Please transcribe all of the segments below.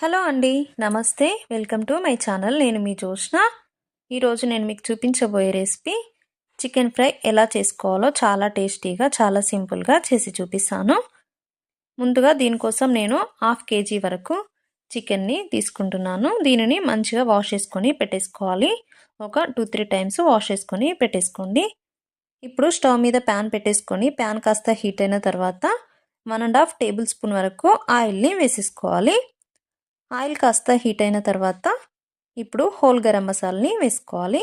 Hello అండి నమస్తే. Welcome to my channel. నేను మీ జోష్న ఈరోజు నేను మీకు చూపించబోయే రెసిపీ చికెన్ ఫ్రై ఎలా చేసుకోవాలో చాలా టేస్టీగా చాలా సింపుల్గా చేసి చూపిస్తాను. ముందుగా దీనికోసం నేను హాఫ్ కేజీ వరకు చికెన్ని తీసుకుంటున్నాను. దీనిని మంచిగా వాష్ చేసుకొని పెట్టేసుకోవాలి. ఒక టూ త్రీ టైమ్స్ వాష్ చేసుకొని పెట్టేసుకోండి. ఇప్పుడు స్టవ్ మీద ప్యాన్ పెట్టేసుకొని ప్యాన్ కాస్త హీట్ అయిన తర్వాత one and half tablespoon వరకు ఆయిల్ని వేసేసుకోవాలి. ఆయిల్ కాస్త హీట్ అయిన తర్వాత ఇప్పుడు హోల్ గరం మసాలాని వేసుకోవాలి.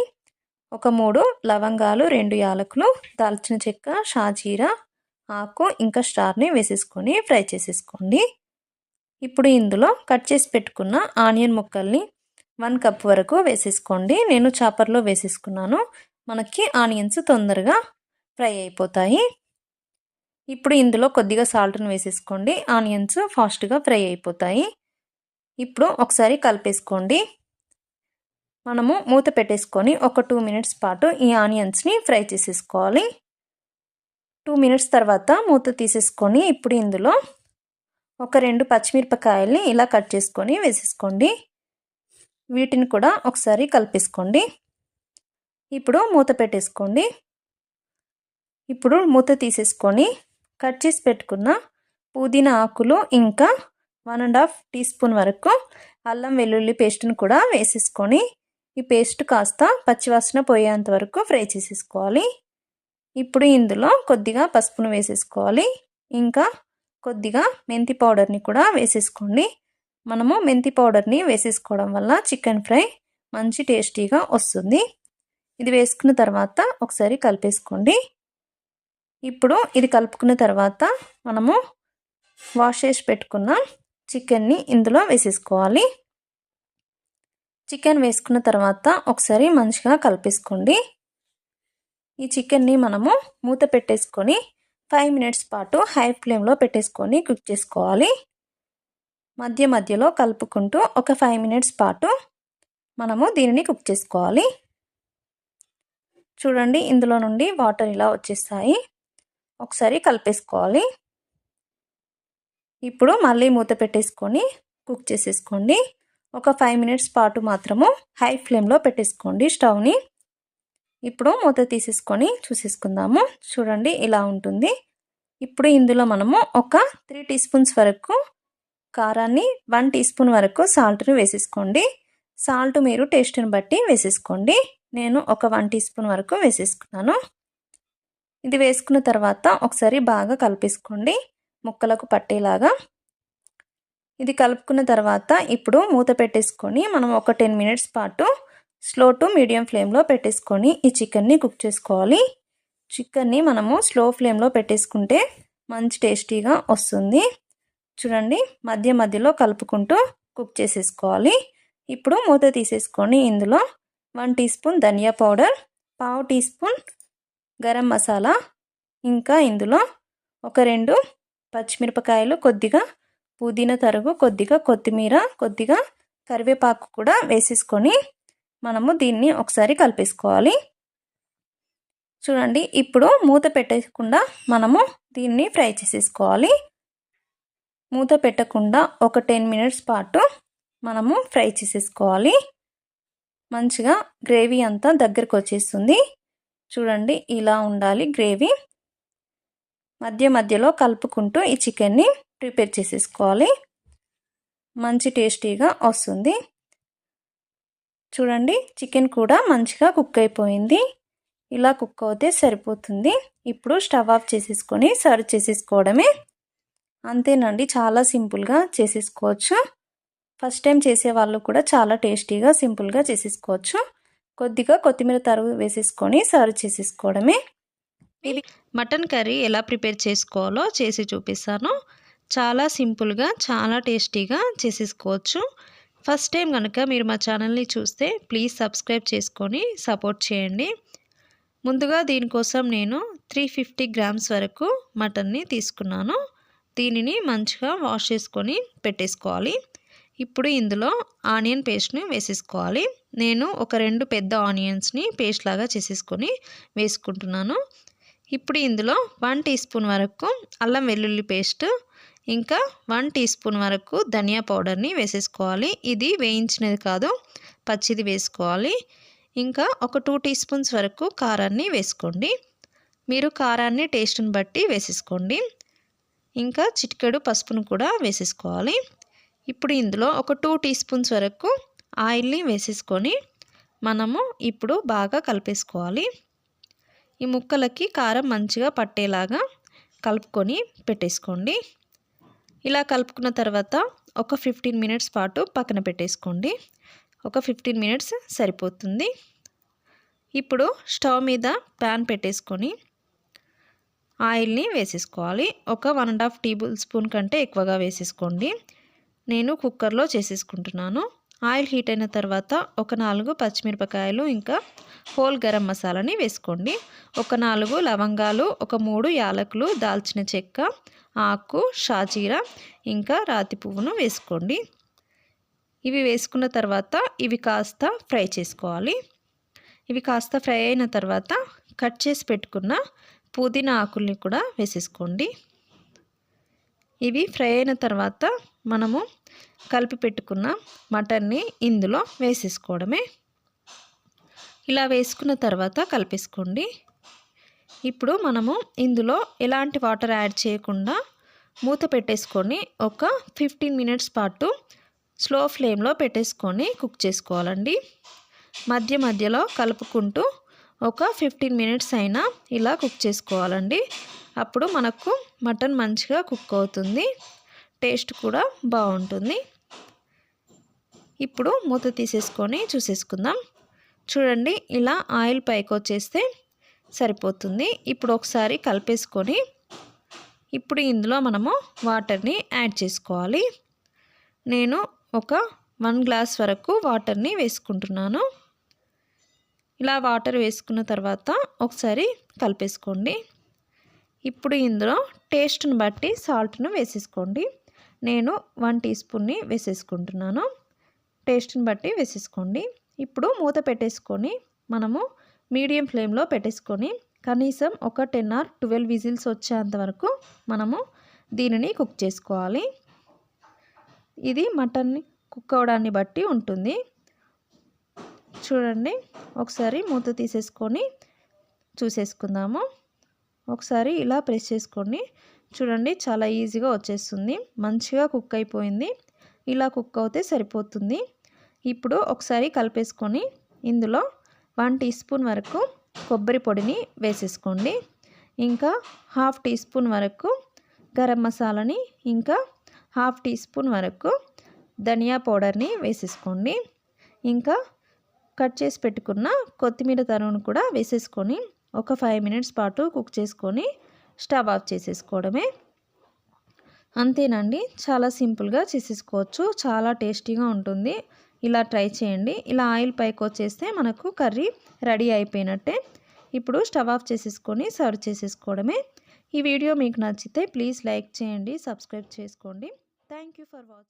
ఒక మూడు లవంగాలు రెండు యాలకులు దాల్చిన చెక్క షాజీరా ఆకు ఇంకా స్టార్ని వేసేసుకొని ఫ్రై చేసేసుకోండి. ఇప్పుడు ఇందులో కట్ చేసి పెట్టుకున్న ఆనియన్ ముక్కల్ని వన్ కప్ వరకు వేసేసుకోండి. నేను చాపర్లో వేసేసుకున్నాను. మనకి ఆనియన్స్ తొందరగా ఫ్రై అయిపోతాయి. ఇప్పుడు ఇందులో కొద్దిగా సాల్ట్ని వేసేసుకోండి. ఆనియన్స్ ఫాస్ట్గా ఫ్రై అయిపోతాయి. ఇప్పుడు ఒకసారి కలిపేసుకోండి. మనము మూత పెట్టేసుకొని ఒక టూ మినిట్స్ పాటు ఈ ఆనియన్స్ని ఫ్రై చేసేసుకోవాలి. టూ మినిట్స్ తర్వాత మూత తీసేసుకొని ఇప్పుడు ఇందులో ఒక రెండు పచ్చిమిరపకాయల్ని ఇలా కట్ చేసుకొని వేసేసుకోండి. వీటిని కూడా ఒకసారి కలిపేసుకోండి. ఇప్పుడు మూత పెట్టేసుకోండి. ఇప్పుడు మూత తీసేసుకొని కట్ చేసి పెట్టుకున్న పుదీనా ఆకులు ఇంకా one and half teaspoon వరకు అల్లం వెల్లుల్లి పేస్ట్ని కూడా వేసేసుకొని ఈ పేస్ట్ కాస్త పచ్చివాసన పోయేంత వరకు ఫ్రై చేసేసుకోవాలి. ఇప్పుడు ఇందులో కొద్దిగా పసుపును వేసేసుకోవాలి. ఇంకా కొద్దిగా మెంతి పౌడర్ని కూడా వేసేసుకోండి. మనము మెంతి పౌడర్ని వేసేసుకోవడం వల్ల చికెన్ ఫ్రై మంచి టేస్టీగా వస్తుంది. ఇది వేసుకున్న తర్వాత ఒకసారి కలిపేసుకోండి. ఇప్పుడు ఇది కలుపుకున్న తర్వాత మనము వాష్ చేసి పెట్టుకున్న చికెన్ని ఇందులో వేసేసుకోవాలి. చికెన్ వేసుకున్న తర్వాత ఒకసారి మంచిగా కలిపేసుకోండి. ఈ చికెన్ని మనము మూత పెట్టేసుకొని ఫైవ్ మినిట్స్ పాటు హై ఫ్లేమ్లో పెట్టేసుకొని కుక్ చేసుకోవాలి. మధ్య మధ్యలో కలుపుకుంటూ ఒక ఫైవ్ మినిట్స్ పాటు మనము దీనిని కుక్ చేసుకోవాలి. చూడండి ఇందులో నుండి వాటర్ ఇలా వచ్చేస్తాయి. ఒకసారి కలిపేసుకోవాలి. ఇప్పుడు మళ్ళీ మూత పెట్టేసుకొని కుక్ చేసేసుకోండి. ఒక ఫైవ్ మినిట్స్ పాటు మాత్రము హై ఫ్లేమ్లో పెట్టేసుకోండి స్టవ్ని. ఇప్పుడు మూత తీసేసుకొని చూసేసుకుందాము. చూడండి ఇలా ఉంటుంది. ఇప్పుడు ఇందులో మనము ఒక త్రీ టీ స్పూన్స్ వరకు కారాన్ని వన్ టీ స్పూన్ వరకు సాల్ట్ని వేసేసుకోండి. సాల్ట్ మీరు టేస్ట్ని బట్టి వేసేసుకోండి. నేను ఒక వన్ టీ స్పూన్ వరకు వేసేసుకున్నాను. ఇది వేసుకున్న తర్వాత ఒకసారి బాగా కలిపేసుకోండి. ముక్కలకు పట్టేలాగా ఇది కలుపుకున్న తర్వాత ఇప్పుడు మూత పెట్టేసుకొని మనం ఒక టెన్ మినిట్స్ పాటు స్లో టు మీడియం ఫ్లేమ్లో పెట్టేసుకొని ఈ చికెన్ని కుక్ చేసుకోవాలి. చికెన్ని మనము స్లో ఫ్లేమ్లో పెట్టేసుకుంటే మంచి టేస్టీగా వస్తుంది. చూడండి మధ్య మధ్యలో కలుపుకుంటూ కుక్ చేసేసుకోవాలి. ఇప్పుడు మూత తీసేసుకొని ఇందులో వన్ టీ స్పూన్ ధనియా పౌడర్ పావు టీ స్పూన్ గరం మసాలా ఇంకా ఇందులో ఒక రెండు పచ్చిమిరపకాయలు కొద్దిగా పుదీనా తరుగు కొద్దిగా కొత్తిమీర కొద్దిగా కరివేపాకు కూడా వేసేసుకొని మనము దీన్ని ఒకసారి కలిపేసుకోవాలి. చూడండి ఇప్పుడు మూత పెట్టకుండా మనము దీన్ని ఫ్రై చేసేసుకోవాలి. మూత పెట్టకుండా ఒక టెన్ మినిట్స్ పాటు మనము ఫ్రై చేసేసుకోవాలి. మంచిగా గ్రేవీ అంతా దగ్గరకు వచ్చేస్తుంది. చూడండి ఇలా ఉండాలి గ్రేవీ. మధ్య మధ్యలో కలుపుకుంటూ ఈ చికెన్ని ప్రిపేర్ చేసేసుకోవాలి. మంచి టేస్టీగా వస్తుంది. చూడండి చికెన్ కూడా మంచిగా కుక్ అయిపోయింది. ఇలా కుక్ అవుతే సరిపోతుంది. ఇప్పుడు స్టవ్ ఆఫ్ చేసేసుకొని సర్వ్ చేసేసుకోవడమే. అంతేనండి చాలా సింపుల్గా చేసేసుకోవచ్చు. ఫస్ట్ టైం చేసే వాళ్ళు కూడా చాలా టేస్టీగా సింపుల్గా చేసేసుకోవచ్చు. కొద్దిగా కొత్తిమీర తరుగు వేసేసుకొని సర్వ్ చేసేసుకోవడమే. ఇది మటన్ కర్రీ ఎలా ప్రిపేర్ చేసుకోవాలో చేసి చూపిస్తాను. చాలా సింపుల్గా చాలా టేస్టీగా చేసేసుకోవచ్చు. ఫస్ట్ టైం కనుక మీరు మా ఛానల్ని చూస్తే ప్లీజ్ సబ్స్క్రైబ్ చేసుకొని సపోర్ట్ చేయండి. ముందుగా దీనికోసం నేను త్రీ ఫిఫ్టీ గ్రామ్స్ వరకు మటన్ని తీసుకున్నాను. దీనిని మంచిగా వాష్ చేసుకొని పెట్టేసుకోవాలి. ఇప్పుడు ఇందులో ఆనియన్ పేస్ట్ని వేసేసుకోవాలి. నేను ఒక రెండు పెద్ద ఆనియన్స్ని పేస్ట్ లాగా చేసేసుకొని వేసుకుంటున్నాను. ఇప్పుడు ఇందులో వన్ టీ స్పూన్ వరకు అల్లం వెల్లుల్లి పేస్ట్ ఇంకా వన్ టీ స్పూన్ వరకు ధనియా పౌడర్ని వేసేసుకోవాలి. ఇది వేయించినది కాదు పచ్చిది వేసుకోవాలి. ఇంకా ఒక టూ టీ స్పూన్స్ వరకు కారాన్ని వేసుకోండి. మీరు కారాన్ని టేస్ట్ని బట్టి వేసేసుకోండి. ఇంకా చిటికెడు పసుపును కూడా వేసేసుకోవాలి. ఇప్పుడు ఇందులో ఒక టూ టీ స్పూన్స్ వరకు ఆయిల్ని వేసేసుకొని మనము ఇప్పుడు బాగా కలిపేసుకోవాలి. ఈ ముక్కలకి కారం మంచిగా పట్టేలాగా కలుపుకొని పెట్టేసుకోండి. ఇలా కలుపుకున్న తర్వాత ఒక ఫిఫ్టీన్ మినిట్స్ పాటు పక్కన పెట్టేసుకోండి. ఒక ఫిఫ్టీన్ మినిట్స్ సరిపోతుంది. ఇప్పుడు స్టవ్ మీద ప్యాన్ పెట్టేసుకొని ఆయిల్ని వేసేసుకోవాలి. ఒక one and half tablespoon కంటే ఎక్కువగా వేసేసుకోండి. నేను కుక్కర్లో చేసేసుకుంటున్నాను. ఆయిల్ హీట్ అయిన తర్వాత ఒక నాలుగు పచ్చిమిరపకాయలు ఇంకా హోల్ గరం మసాలాని వేసుకోండి. ఒక నాలుగు లవంగాలు ఒక మూడు యాలకులు దాల్చిన చెక్క ఆకు షాజీరా ఇంకా రాతి పువ్వును వేసుకోండి. ఇవి వేసుకున్న తర్వాత ఇవి కాస్త ఫ్రై చేసుకోవాలి. ఇవి కాస్త ఫ్రై అయిన తర్వాత కట్ చేసి పెట్టుకున్న పుదీనా ఆకుల్ని కూడా వేసేసుకోండి. ఇవి ఫ్రై అయిన తర్వాత మనము కలిపి పెట్టుకున్న మటన్ని ఇందులో వేసేసుకోవడమే. ఇలా వేసుకున్న తర్వాత కలిపేసుకోండి. ఇప్పుడు మనము ఇందులో ఎలాంటి వాటర్ యాడ్ చేయకుండా మూత పెట్టేసుకొని ఒక ఫిఫ్టీన్ మినిట్స్ పాటు స్లో ఫ్లేమ్లో పెట్టేసుకొని కుక్ చేసుకోవాలండి. మధ్య మధ్యలో కలుపుకుంటూ ఒక ఫిఫ్టీన్ మినిట్స్ అయినా ఇలా కుక్ చేసుకోవాలండి. అప్పుడు మనకు మటన్ మంచిగా కుక్ అవుతుంది. టేస్ట్ కూడా బాగుంటుంది. ఇప్పుడు మూత తీసేసుకొని చూసేసుకుందాం. చూడండి ఇలా ఆయిల్ పైకి వచ్చేస్తే సరిపోతుంది. ఇప్పుడు ఒకసారి కలిపేసుకొని ఇప్పుడు ఇందులో మనము వాటర్ని యాడ్ చేసుకోవాలి. నేను ఒక వన్ గ్లాస్ వరకు వాటర్ని వేసుకుంటున్నాను. ఇలా వాటర్ వేసుకున్న తర్వాత ఒకసారి కలిపేసుకోండి. ఇప్పుడు ఇందులో టేస్ట్ని బట్టి సాల్ట్ను వేసేసుకోండి. నేను వన్ టీ స్పూన్ని వేసేసుకుంటున్నాను. టేస్ట్ని బట్టి వేసేసుకోండి. ఇప్పుడు మూత పెట్టేసుకొని మనము మీడియం ఫ్లేమ్లో పెట్టేసుకొని కనీసం ఒక టెన్ ఆర్ ట్వెల్వ్ విజిల్స్ వచ్చేంత వరకు మనము దీనిని కుక్ చేసుకోవాలి. ఇది మటన్ కుక్ అవడాన్ని బట్టి ఉంటుంది. చూడండి ఒకసారి మూత తీసేసుకొని చూసేసుకుందాము. ఒకసారి ఇలా ప్రెస్ చేసుకొని చూడండి చాలా ఈజీగా వచ్చేస్తుంది. మంచిగా కుక్ అయిపోయింది. ఇలా కుక్ అవుతే సరిపోతుంది. ఇప్పుడు ఒకసారి కలిపేసుకొని ఇందులో వన్ టీ స్పూన్ వరకు కొబ్బరి పొడిని వేసేసుకోండి. ఇంకా హాఫ్ టీ స్పూన్ వరకు గరం మసాలాని ఇంకా హాఫ్ టీ స్పూన్ వరకు ధనియా పౌడర్ని వేసేసుకోండి. ఇంకా కట్ చేసి పెట్టుకున్న కొత్తిమీర తరువును కూడా వేసేసుకొని ఒక ఫైవ్ మినిట్స్ పాటు కుక్ చేసుకొని స్టవ్ ఆఫ్ చేసేసుకోవడమే. అంతేనండి. చాలా సింపుల్గా చేసేసుకోవచ్చు. చాలా టేస్టీగా ఉంటుంది. ఇలా ట్రై చేయండి. ఇలా ఆయిల్ పైకి వచ్చేస్తే మనకు కర్రీ రెడీ అయిపోయినట్టే. ఇప్పుడు స్టవ్ ఆఫ్ చేసేసుకొని సర్వ్ చేసేసుకోవడమే. ఈ వీడియో మీకు నచ్చితే ప్లీజ్ లైక్ చేయండి సబ్స్క్రైబ్ చేసుకోండి. Thank you for watching